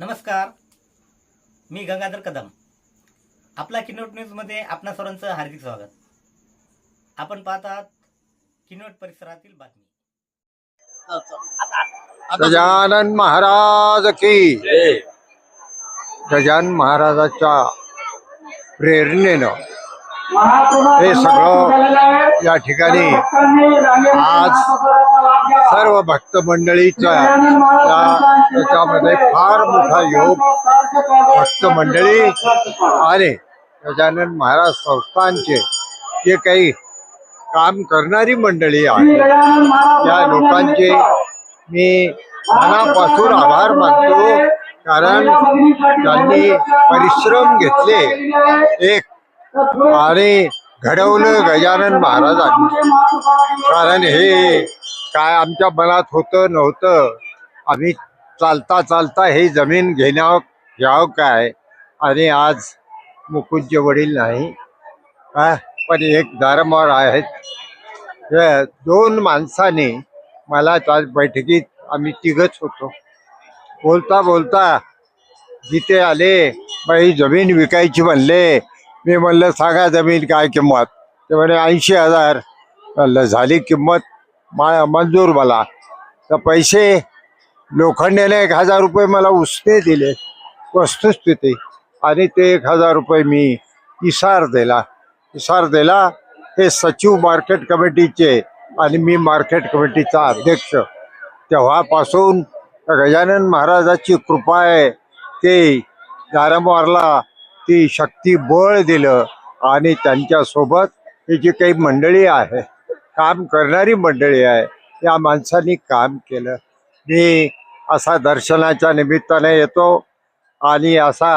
नमस्कार. मी गंगाधर कदम. आपला किनोट न्यूजमध्ये आपणा सर्वांचं हार्दिक स्वागत. आपण पाहत आहात किनोट परिसरातील बातमी. गजानन महाराज की. गजानन महाराजाच्या प्रेरणेनं हे सगळं या ठिकाणी आज सर्व भक्त मंडळीचा या- त्याच्यामध्ये फार मोठा योग भक्त मंडळी आणि गजानन महाराज संस्थानचे जे काही काम करणारी मंडळी आहे त्या लोकांचे मी मनापासून आभार मानतो कारण त्यांनी परिश्रम घेतले. एक आणि घडवलं गजानन महाराजांनी. कारण हे काय आमच्या मनात होतं नव्हतं. आम्ही चालता चालता हे जमीन घेण्याव घ्यावं काय? आणि आज मुकुंदचे वडील नाही. हा, पण एक धर्मवर आहेत. दोन माणसाने मला त्या बैठकीत आम्ही तिघच होतो. बोलता बोलता जिथे आले बाई जमीन विकायची म्हणले मी म्हणलं सांगा जमीन काय किंमत? ते म्हणे ऐंशी हजार. म्हणलं झाली किंमत? मा मंजूर मला. तर पैसे लोखंडेने एक हजार रुपये मला उसने दिले वस्तुस्थिती. आणि ते एक हजार रुपये मी इसार दिला. इसार दिला हे सचिव मार्केट कमिटीचे आणि मी मार्केट कमिटीचा अध्यक्ष. तेव्हापासून गजानन महाराजाची कृपा आहे ते दारंवारला ती शक्ती बळ दिलं आणि त्यांच्यासोबत ही जी काही मंडळी आहे काम करणारी मंडळी आहे या माणसांनी काम केलं. मी असा दर्शनाच्या निमित्ताने येतो आणि असा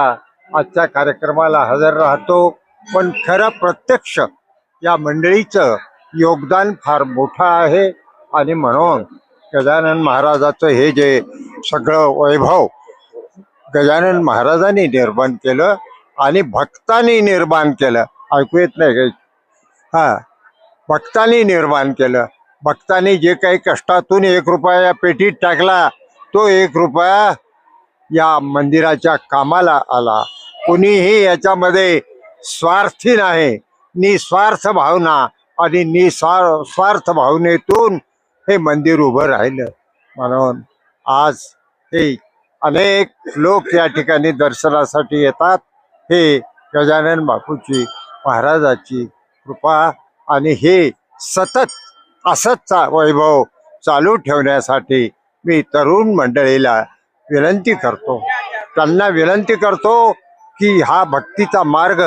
आजच्या कार्यक्रमाला हजर राहतो. पण खरं प्रत्यक्ष या मंडळीचं योगदान फार मोठं आहे आणि म्हणून गजानन महाराजाचं हे जे सगळं वैभव गजानन महाराजांनी निर्माण केलं आणि भक्तांनी निर्माण केलं. ऐकू येत नाही काही हा. भक्तांनी निर्माण केलं. भक्तांनी जे काही कष्टातून एक रुपया या पेटीत टाकला तो एक रुपया या मंदिराच्या कामाला आला. कुणीही याच्यामध्ये स्वार्थी नाही. निस्वार्थ भावना आणि निस्वार स्वार्थ भावनेतून हे मंदिर उभं राहिलं. म्हणून आज हे अनेक लोक या ठिकाणी दर्शनासाठी येतात. हे गजानन बापूची महाराजाची कृपा आणि हे सतत असंच वैभव चालू ठेवण्यासाठी मी तरुण मंडळीला विनंती करतो. त्यांना विनंती करतो की हा भक्तीचा मार्ग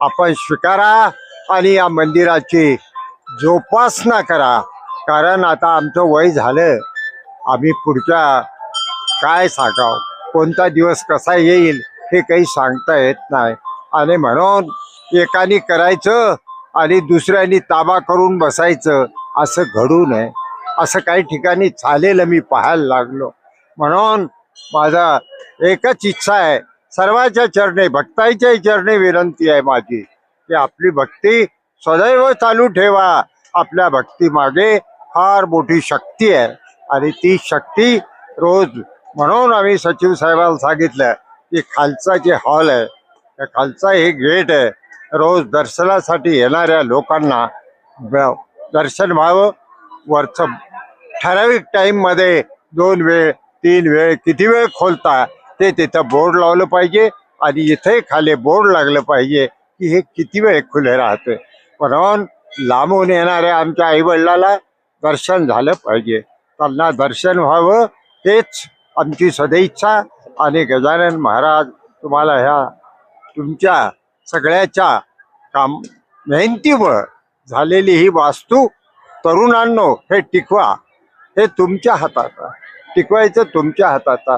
आपण स्वीकारा आणि या मंदिराची जोपासना करा. कारण आता आमचं वय झालं. आम्ही पुढच्या काय सांगाव? कोणता दिवस कसा येईल? हे काही सांगता येत नाही. आणि म्हणून एकाने करायचं आणि दुसऱ्यानी ताबा करून बसायचं असं घडू नये. असं काही ठिकाणी झालेलं मी पाहायला लागलो. म्हणून माझा एकच इच्छा आहे सर्वांच्या चरणे भक्ताईच्या चरणे विनंती आहे माझी की आपली भक्ती सदैव चालू ठेवा. आपल्या भक्तीमागे फार मोठी शक्ती आहे. आणि ती शक्ती रोज म्हणून आम्ही सचिव साहेबांना सांगितलं की खालचा जे हॉल आहे त्या खालचा हे गेट आहे. रोज दर्शनासाठी येणाऱ्या लोकांना दर्शन व्हावं. वरचं ठराविक टाईममध्ये दोन वेळ तीन वेळ किती वेळ खोलता ते तिथं बोर्ड लावलं पाहिजे आणि इथे खाली बोर्ड लागलं पाहिजे की हे किती वेळ खुले राहते म्हणून लांबून येणाऱ्या आमच्या आईवडिलाला दर्शन झालं पाहिजे. त्यांना दर्शन व्हावं तेच आमची सदैच्छा. आणि गजानन महाराज तुम्हाला ह्या तुमच्या सगळ्याच्या काम मेहनतीमुळं झालेली ही वास्तू तरुणांनो हे टिकवा. हे तुमच्या हातात टिकवायचं तुमच्या हातात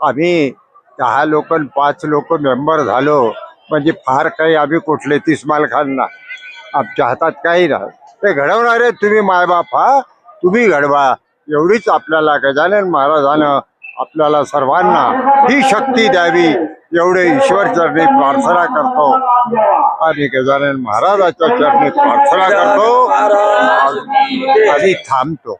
आम्ही दहा लोक पाच लोक मेंबर झालो म्हणजे फार काही आम्ही कुठले तीस खालना आमच्या हातात काही नाही. ते घडवणारे तुम्ही मायबाप हा. तुम्ही घडवा. एवढीच आपल्याला गजानन महाराजानं आपल्याला सर्वांना ही शक्ती द्यावी एवढे ईश्वर चरणी प्रार्थना करतो. आणि गजानन महाराजाच्या चरणी प्रार्थना करतो. आणि थांबतो.